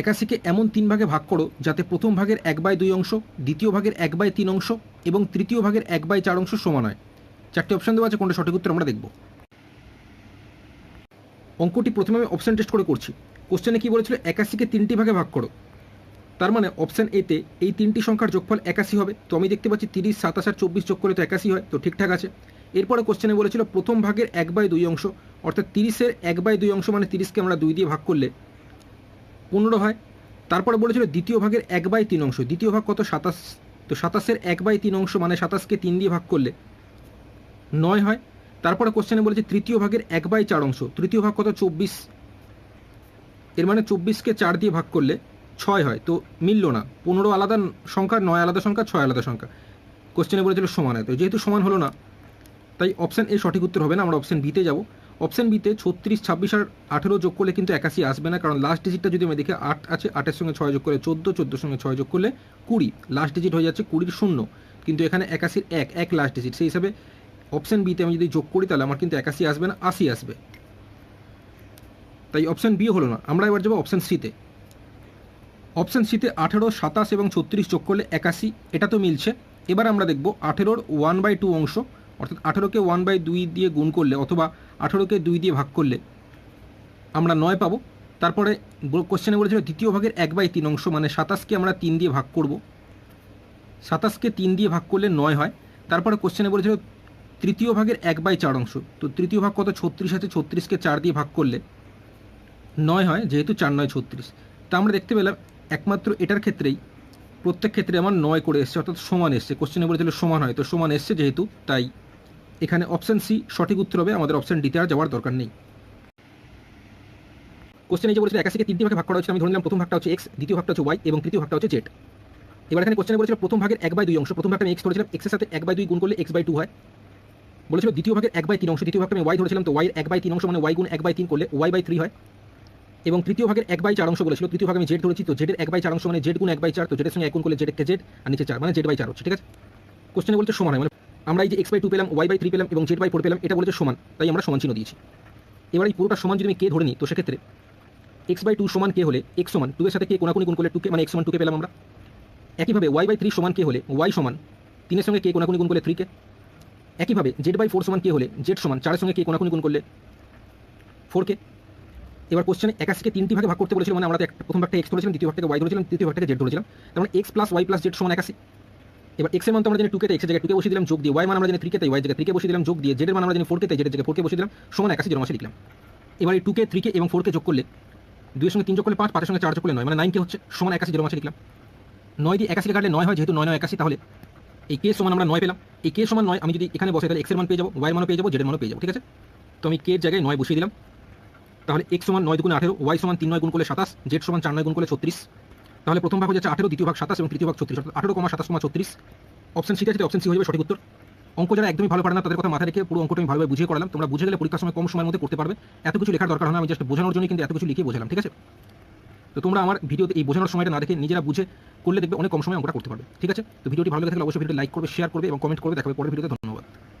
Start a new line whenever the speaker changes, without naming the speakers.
একাশিকে এমন তিন ভাগে ভাগ করো যাতে প্রথম ভাগের এক বাই দুই অংশ, দ্বিতীয় ভাগের এক বাই তিন অংশ এবং তৃতীয় ভাগের এক বাই চার অংশ সমান হয়। চারটি অপশান দেওয়া আছে, কোনটা সঠিক উত্তর আমরা দেখব। অঙ্কটি প্রথমে আমি অপশন টেস্ট করে করছি। কোশ্চেনে কি বলেছিল? একাশিকে তিনটি ভাগে ভাগ করো। তার মানে অপশান এতে এই তিনটি সংখ্যার যোগফল একাশি হবে। তো আমি দেখতে পাচ্ছি তিরিশ, সাতাশ আর চব্বিশ যোগ করলে তো একাশি হয়, তো ঠিকঠাক আছে। এরপরে কোশ্চেনে বলেছিল প্রথম ভাগের এক বাই দুই অংশ, অর্থাৎ তিরিশের এক বাই দুই অংশ মানে তিরিশকে আমরা দুই দিয়ে ভাগ করলে পনেরো হয় তারপরে বলেছিল দ্বিতীয় ভাগের এক বাই তিন অংশ। দ্বিতীয় ভাগ কত? সাতাশ। তো সাতাশের এক বাই তিন অংশ মানে সাতাশকে তিন দিয়ে ভাগ করলে নয় হয়। তারপরে কোশ্চেনে বলেছে তৃতীয় ভাগের এক বাই চার অংশ। তৃতীয় ভাগ কত? চব্বিশ। এর মানে চব্বিশকে চার দিয়ে ভাগ করলে ছয় হয়। তো মিলল না। পনেরো আলাদা সংখ্যা, নয় আলাদা সংখ্যা, ছয় আলাদা সংখ্যা। কোশ্চেনে বলেছিল সমান হয়। তো যেহেতু সমান হলো না, তাই অপশান এ সঠিক উত্তর হবে না। আমরা অপশান বিতে যাব। অপশান বিতে ছত্রিশ, ছাব্বিশ আর আঠেরো যোগ করলে কিন্তু একাশি আসবে না। কারণ লাস্ট ডিজিটটা যদি আমি দেখি, আট আছে, আটের সঙ্গে ছয় যোগ করে চোদ্দ, চোদ্দোর সঙ্গে ছয় যোগ করলে কুড়ি। লাস্ট ডিজিট হয়ে যাচ্ছে কুড়ির শূন্য। কিন্তু এখানে একাশির এক এক লাস্ট ডিজিট সেই হিসাবে অপশান বিতে আমি যদি যোগ করি, তাহলে আমার কিন্তু একাশি আসবে না, আশি আসবে। তাই অপশান বি হলো না। আমরা এবার যাব অপশান সিতে অপশান সিতে আঠেরো, সাতাশ এবং ছত্রিশ যোগ করলে একাশি, এটা তো মিলছে। এবার আমরা দেখব আঠেরোর ওয়ান বাই টু অংশ, অর্থাৎ আঠেরোকে ওয়ান বাই দুই দিয়ে গুণ করলে, অথবা আঠেরোকে দুই দিয়ে ভাগ করলে আমরা নয় পাবো। তারপরে কোশ্চেনে বলেছিল দ্বিতীয় ভাগের এক বাই তিন অংশ মানে সাতাশকে আমরা তিন দিয়ে ভাগ করব। সাতাশকে তিন দিয়ে ভাগ করলে নয় হয়। তারপরে কোশ্চেনে বলেছিল তৃতীয় ভাগের এক বাই চার অংশ। তো তৃতীয় ভাগ কত? ছত্রিশ আছে, ছত্রিশকে চার দিয়ে ভাগ করলে নয় হয়, যেহেতু চার নয়, ছত্রিশ। তা আমরা দেখতে পেলাম একমাত্র এটার ক্ষেত্রেই প্রত্যেক ক্ষেত্রে আমার নয় করে এসছে, অর্থাৎ সমান এসছে। কোশ্চেনে বলেছিল সমান হয়, তো সমান এসছে যেহেতু, তাই এখানে অপশান সি সঠিক উত্তর হবে, আমাদের অপশান ডিতে আর যাওয়ার দরকার নেই। কোশ্চেনে যে বলেছিল, একাশিকে তিনটি ভাগে ভাগ করা হচ্ছে আমি ধরে নিলাম প্রথম ভাগটা হচ্ছে এক্স দ্বিতীয় ভাগটা হচ্ছে ওয়াই এবং তৃতীয় ভাগটা হচ্ছে জেড এবার এখানে কোশ্চেনে বলেছিল, প্রথম ভাগের এক বাই দুই অংশ, প্রথম ভাগটা আমি এক্স ধরেছিলাম এক্সের সাথে এক বাই দুই গুণ করলে এক্স বাই টু হয়। বলেছিল, দ্বিতীয় ভাগের এক বাই তিন অংশ, দ্বিতীয় ভাগটা আমি ওয়াই ধরেছিলাম, তো ওয়াই এক বাই তিন অংশ মানে ওয়াই গুণ এক বাই তিন করলে ওয়াই বাই থ্রি হয়। এবং তৃতীয় ভাগের এক বাই চার অংশ বলেছিল, তৃতীয় ভাগে আমি জেড ধরেছি, তো জেডের এক বাই চার অংশ মানে জেড গুণ এক বাই চার, তো জেডের সঙ্গে এক গুণ করলে জেড একটা জেড আর নিচে চার মানে জেড বাই চার হচ্ছে, ঠিক আছে? কোশ্চেনে বলছে, সমান হয় মানে আমরা এই যে এক্স বাই টু পেলাম ওয়াই বাই থ্রি পেলাম এবং জেড বাই ফোর পেলাম, এটা বলেছে সমান। তাই আমরা সমান চিহ্ন দিয়েছি। এবার এই পুরোটা সমান যদি আমি কে ধরে নিই, তো সেক্ষেত্রে এক্স বাই টু সমান কে হলে এক্স সমান টু এর সাথে কে কোনাকুনি গুণ করলে টু কে মানে এক্স সমান টু কে পেলাম আমরা। একইভাবে ওয়াই বাই থ্রি সমান কে হলে ওয়াই সমান তিনের সঙ্গে কে কোনাকুনি গুণ করলে থ্রি কে। একইভাবে জেড বাই ফোর সমান কে হলে জেড সমান চারের সঙ্গে কে কোনাকুনি গুণ করলে ফোর কে। এবার কোশ্চেনে একাশিকে তিনটি ভাগে ভাগ করতে বলেছিল মানে আমরা প্রথম ভাগটা এক্স ধরেছিলাম, দ্বিতীয় ভাগটাকে ওয়াই ধরেছিলাম তৃতীয় ভাগটাকে জেড ধরেছিলাম। তার মানে X plus Y plus Z সমান একাশি। এবার এক্সের মান তো আমরা জানি টুকে এক্সের জায়গায় টুকে বসিয়ে দিলাম, যোগ দিয়ে ওয়াই মান আমরা জানি থ্রিকে তাই ওয়াই জায়গায় থ্রিকে বসিয়ে দিলাম, যোগ দিয়ে জেডের মান আমরা জানি ফোরকে তাই জেডের জায়গায় ফোরকে বসিয়ে দিলাম, সমান একাশি জন্য মাসে লিখলাম। এবার এই টুকে থ্রিকে এবং ফোরকে যোগ করলে দুইয়ের সঙ্গে তিন যোগ করলে পাঁচ, পাঁচের সঙ্গে চার যোগ করলে নয় মানে নাইনকে হচ্ছে সমান একাশি জন্য মাসে লিখলাম। নয় দিয়ে একাশি কাটলে নয় হয়, যেহেতু নয় নয় একাশি, তাহলে এই কে সমান আমরা নয় পেলাম। এই কে সমান নয়, আমি যদি এখানে বসে তাহলে এক্সের মান পেয়ে যাব ওয়াইয়ের মানও পেয়ে যাব জেডের মানও পেয়ে যাব, ঠিক আছে? তো আমি কে জায়গায় নয় বসিয়ে দিলাম। তাহলে এক্স সমান নয় দুগুণ আঠেরো ওয়াই সমান তিন নয় গুণ করলে সাতাশ জেড সমান চার নয় গুণ করলে ছত্রিশ তাহলে প্রথম ভাগ হচ্ছে আঠেরো, দ্বিতীয় ভাগ সাতাশ এবং তৃতীয় ভাগ ছত্রিশ, অর্থাৎ আঠেরো কমা সাতাশ কমা ছত্রিশ। অপশন সি আছে অপশন সি হয়ে যাবে সঠিক উত্তর। অঙ্ক যারা একদমই ভালো পারে না, তাদের কথা মাথায় রেখে পুরো অঙ্কটা আমি ভালোভাবে বুঝিয়ে করালাম। তোমরা বুঝে গেলে পরীক্ষার সময় কম সময়ের মধ্যে করতে পারবে। এত কিছু লেখার দরকার হয় না, আমি জাস্ট বোঝানোর জন্য কিন্তু এত কিছু লিখে বোঝালাম, ঠিক আছে? তো তোমরা আমার ভিডিওতে এই বোঝানোর সময়টা না দেখে নিজেরা বুঝে করলে দেখবে অনেক কম সময় অঙ্কটা করতে পারবে, ঠিক আছে? তো ভিডিওটি ভালো লেগে থাকলে অবশ্যই ভিডিওটি লাইক করবে শেয়ার করবে এবং কমেন্ট করবে। দেখাবে পরের ভিডিওতে, ধন্যবাদ।